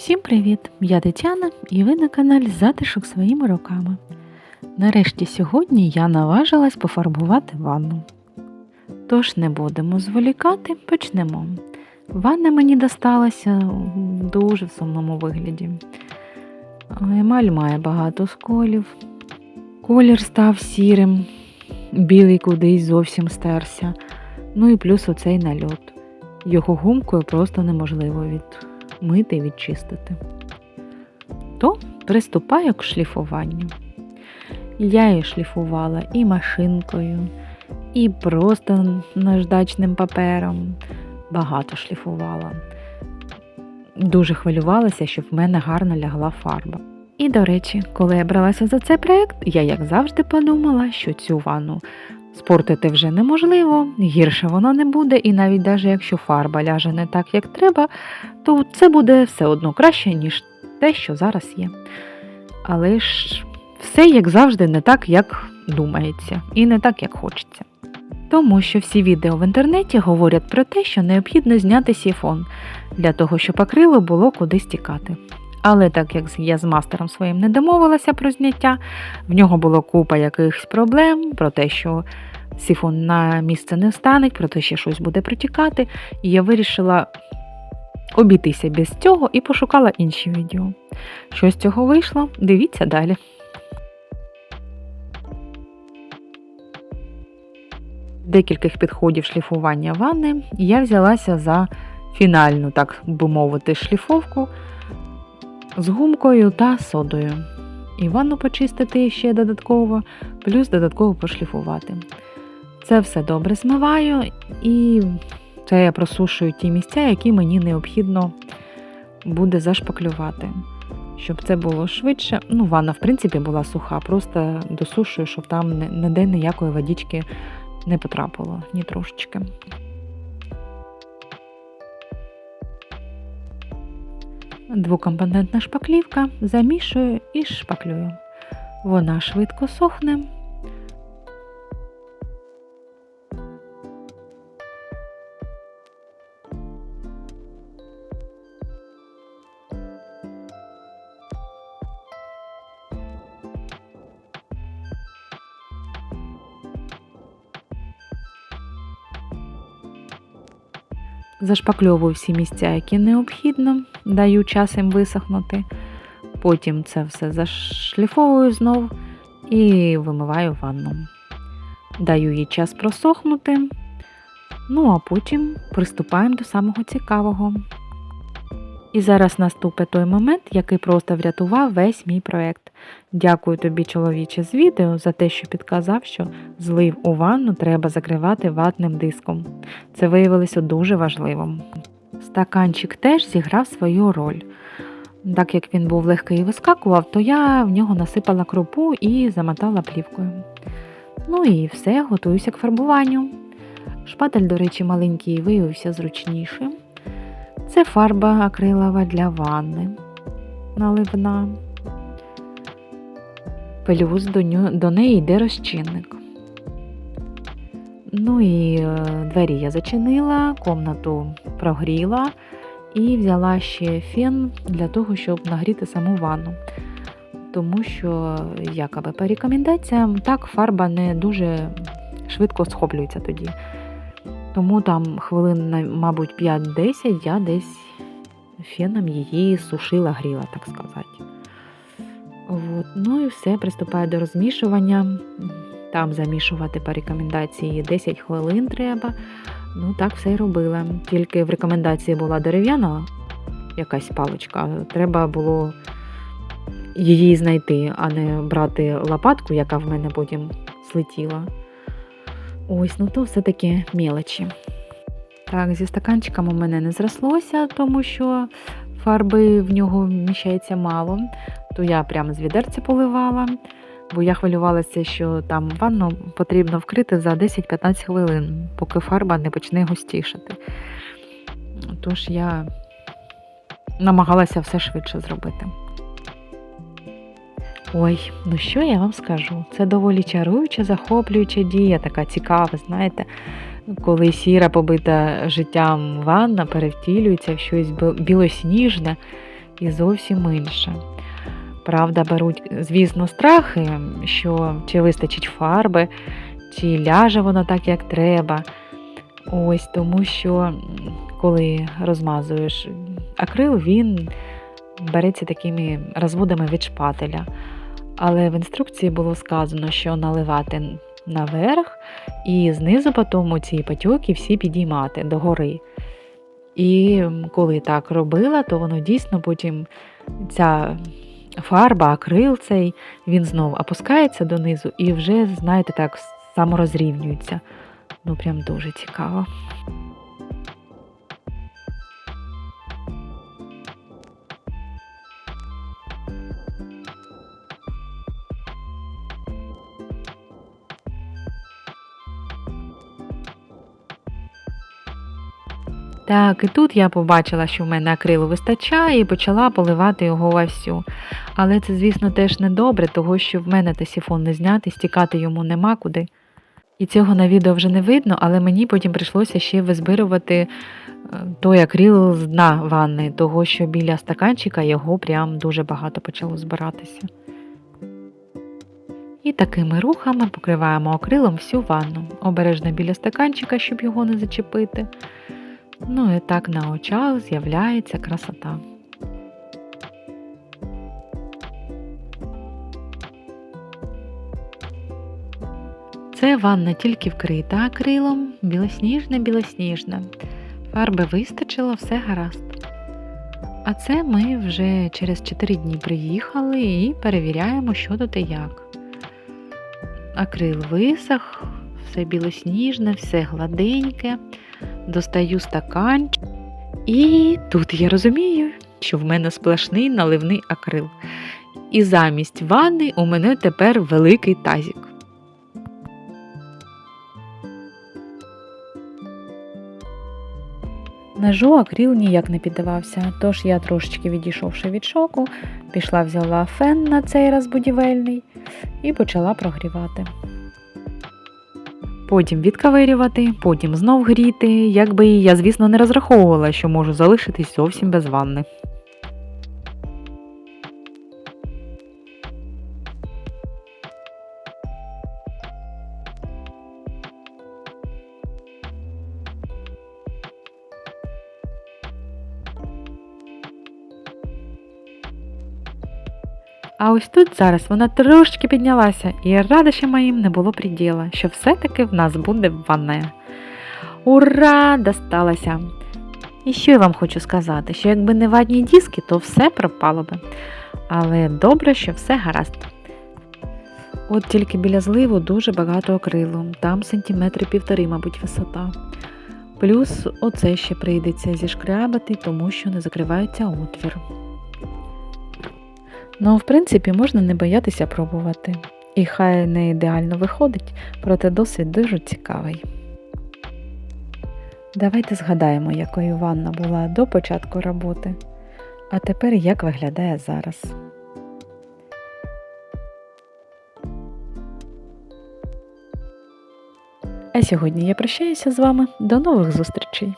Всім привіт! Я Тетяна і ви на каналі Затишок своїми руками. Нарешті сьогодні я наважилась пофарбувати ванну. Тож не будемо зволікати, почнемо. Ванна мені досталася дуже в сумному вигляді. Емаль має багато сколів. Колір став сірим, білий кудись зовсім стерся. Ну і плюс оцей нальот. Його гумкою просто неможливо відмити і відчистити. То приступаю к шліфуванню. Я її шліфувала і машинкою, і просто наждачним папером. Багато шліфувала. Дуже хвилювалася, щоб в мене гарно лягла фарба. І, до речі, коли я бралася за цей проєкт, я, як завжди, подумала, що цю ванну спортити вже неможливо, гірше воно не буде, і навіть даже якщо фарба ляже не так, як треба, то це буде все одно краще, ніж те, що зараз є. Але ж все, як завжди, не так, як думається, і не так, як хочеться. Тому що всі відео в інтернеті говорять про те, що необхідно зняти сіфон для того, щоб акрило було куди стікати. Але так як я з мастером своїм не домовилася про зняття, в нього було купа якихось проблем про те, що сифон на місце не встане, про те, що щось буде протікати, і я вирішила обійтися без цього і пошукала інші відео. Що з цього вийшло? Дивіться далі. Декількох підходів шліфування ванни я взялася за фінальну, так би мовити, шліфовку з гумкою та содою. І ванну почистити ще додатково, плюс додатково пошліфувати. Це все добре змиваю, і це я просушую ті місця, які мені необхідно буде зашпаклювати. Щоб це було швидше. Ну, ванна, в принципі, була суха, просто досушую, щоб там ніде ніякої водички не потрапило, ні трошечки. Двокомпонентна шпаклівка замішую і шпаклюю. Вона швидко сохне. Зашпакльовую всі місця, які необхідно, даю час їм висохнути. Потім це все зашліфовую знов і вимиваю ванну. Даю їй час просохнути. Ну, а потім приступаємо до самого цікавого. І зараз наступить той момент, який просто врятував весь мій проект. Дякую тобі, чоловіче, з відео за те, що підказав, що злив у ванну треба закривати ватним диском. Це виявилося дуже важливим. Стаканчик теж зіграв свою роль. Так як він був легкий і вискакував, то я в нього насипала крупу і замотала плівкою. Ну і все, готуюся к фарбуванню. Шпатель, до речі, маленький виявився зручнішим. Це фарба акрилова для ванни наливна. Плюс до, до неї йде розчинник. Ну і е, двері я зачинила, комнату прогріла і взяла ще фен для того, щоб нагріти саму ванну. Тому що, якоби по рекомендаціям, так фарба не дуже швидко схоплюється тоді. Тому там хвилин, мабуть, 5-10 я десь феном її сушила, гріла, так сказати. От. Ну і все, приступаю до розмішування. Там замішувати по рекомендації 10 хвилин треба. Ну, так все й робила. Тільки в рекомендації була дерев'яна якась паличка. Треба було її знайти, а не брати лопатку, яка в мене потім злетіла. Ось, ну то все-таки мелочі. Так, зі стаканчиком у мене не зрослося, тому що фарби в нього вміщається мало, то я прямо з відерця поливала, бо я хвилювалася, що там ванну потрібно вкрити за 10-15 хвилин, поки фарба не почне густішати. Тож я намагалася все швидше зробити. Ой, ну що я вам скажу? Це доволі чаруюча, захоплююча дія, така цікава, знаєте, коли сіра побита життям ванна перевтілюється в щось білосніжне і зовсім інше. Правда, беруть, звісно, страхи, що чи вистачить фарби, чи ляже воно так, як треба. Ось тому що коли розмазуєш акрил, він береться такими розводами від шпателя. Але в інструкції було сказано, що наливати наверх і знизу потім ці патьоки всі підіймати догори. І коли так робила, то воно дійсно потім ця фарба, акрил цей, він знов опускається донизу і вже, знаєте, так саморозрівнюється. Ну, прям дуже цікаво. Так, і тут я побачила, що в мене акрилу вистачає, і почала поливати його вовсю. Але це, звісно, теж не добре, того що в мене та сіфон не знятий, стікати йому нема куди. І цього на відео вже не видно, але мені потім прийшлося ще визбирувати е, той акрил з дна ванни, того що біля стаканчика його прям дуже багато почало збиратися. І такими рухами покриваємо акрилом всю ванну, обережно біля стаканчика, щоб його не зачепити. Ну і так на очах з'являється красота. Це ванна тільки вкрита акрилом, білосніжна-білосніжна. Фарби вистачило, все гаразд. А це ми вже через 4 дні приїхали і перевіряємо, що тут і як. Акрил висох, все білосніжне, все гладеньке. Достаю стаканчик. І тут я розумію, що в мене сплошний наливний акрил. І замість ванни у мене тепер великий тазік. Ножу акрил ніяк не піддавався, тож я трошечки відійшовши від шоку, пішла взяла фен на цей раз будівельний і почала прогрівати. Потім відкавирювати, потім знов гріти, якби я, звісно, не розраховувала, що можу залишитись зовсім без ванни. А ось тут зараз вона трошки піднялася, і радощам моїм не було приділа, що все-таки в нас буде ванна. Ура! Досталося! І що я вам хочу сказати, що якби не ватні диски, то все пропало би. Але добре, що все гаразд. От тільки біля зливу дуже багато акрилу, там сантиметри півтори, мабуть, висота. Плюс оце ще прийдеться зішкрябати, тому що не закривається отвір. Ну, в принципі, можна не боятися пробувати. І хай не ідеально виходить, проте досвід дуже цікавий. Давайте згадаємо, якою ванна була до початку роботи, а тепер як виглядає зараз. А сьогодні я прощаюся з вами. До нових зустрічей!